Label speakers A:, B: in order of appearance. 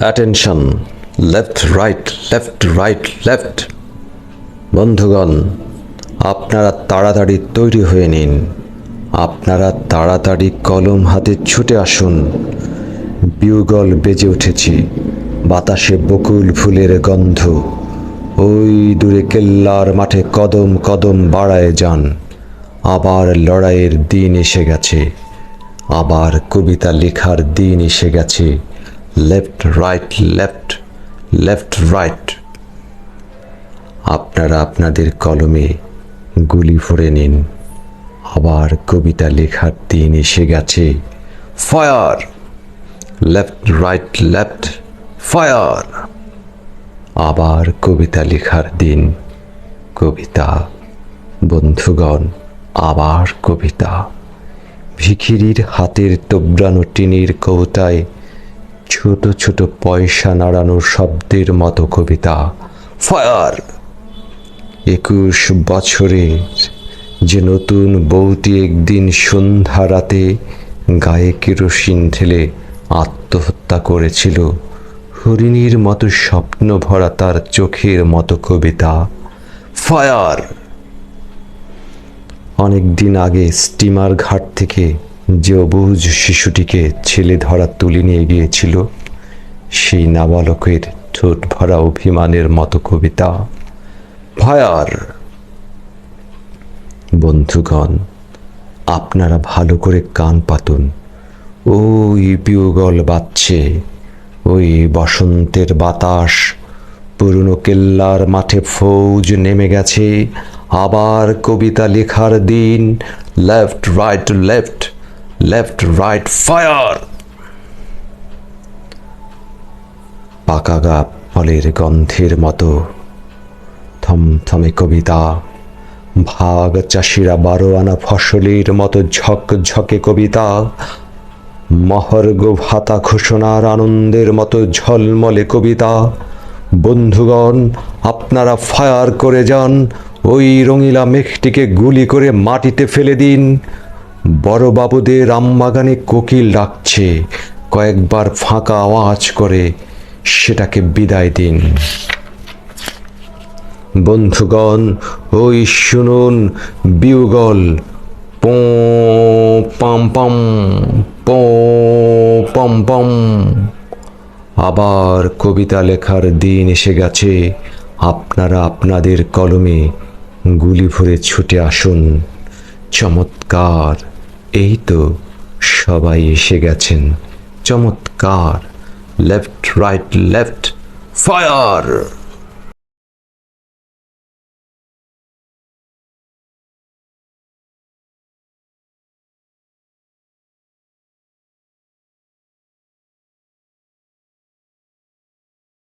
A: Attention left right left right left বন্ধুগণ, আপনারা তাড়াতাড়ি তৈরি হয়ে নিন। আপনারা তাড়াতাড়ি কলম হাতে ছুটে আসুন। বিউগল বেজে উঠেছে। বাতাসে বকুল ফুলের গন্ধ। ওই দূরে কেল্লার মাঠে কদম কদম বাড়ায় যান। আবার লড়াইয়ের দিন এসে গেছে। আবার কবিতা লেখার দিন এসে গেছে। Left right left left right আপনারা আপনাদের কলমে গুলি ভরে নিন। আবার কবিতা লেখার দিন এসে গেছে। Fire left right left fire আবার কবিতা লেখার দিন। কবিতা, বন্ধুগণ, আবার কবিতা। ভিখিরির হাতের তোবড়ানো টিনির কৌতায় ছোট ছোট পয়সা নাড়ানোর শব্দের মতো কবিতা। ফায়ার! একুশ বছরের যে নতুন বউটি একদিন সন্ধ্যা রাতে গায়ে কেরোসিন ঢেলে আত্মহত্যা করেছিল, হরিণীর মতো স্বপ্ন ভরা তার চোখের মতো কবিতা। ফায়ার! অনেক দিন আগে স্টিমার ঘাট থেকে যে অবুজ শিশুটিকে ছেলে ধরা তুলে নিয়ে গিয়েছিল, সেই নাবালকের ঠোঁট ভরা অভিমানের মতো কবিতা। ফায়ার বন্ধুগণ, আপনারা ভালো করে কান পাতুন। ওই বিউগল বাজছে ওই বসন্তের বাতাস, পুরনো কেল্লার মাঠে ফৌজ নেমে গেছে, আবার কবিতা লেখার দিন left right left left right fire পাকা গা ফলের গন্ধের মতো থমথমে কবিতা, ভাগ চাষিরা বারো আনা ফসলের মতো ঝকঝকে কবিতা মহর্গ ভাতা ঘোষণার আনন্দের মতো ঝলমলে কবিতা। বন্ধুগণ, আপনারা ফায়ার করে যান, ওই রঙিলা মেঘটিকে গুলি করে মাটিতে ফেলে দিন। বড়বাবুদের আমবাগানে কোকিল ডাকছে, কয়েকবার ফাঁকা আওয়াজ করে সেটাকে বিদায় দিন। বন্ধুগণ, ওই শুনুন, বিউগল, পো, পাম পাম, পো, পম পম। আবার কবিতা লেখার দিন এসে গেছে, আপনারা আপনাদের কলমে গুলি ভরে ছুটে আসুন। চমৎকার। এই তো সবাই এসে গেছেন। চমৎকার। Left right left fire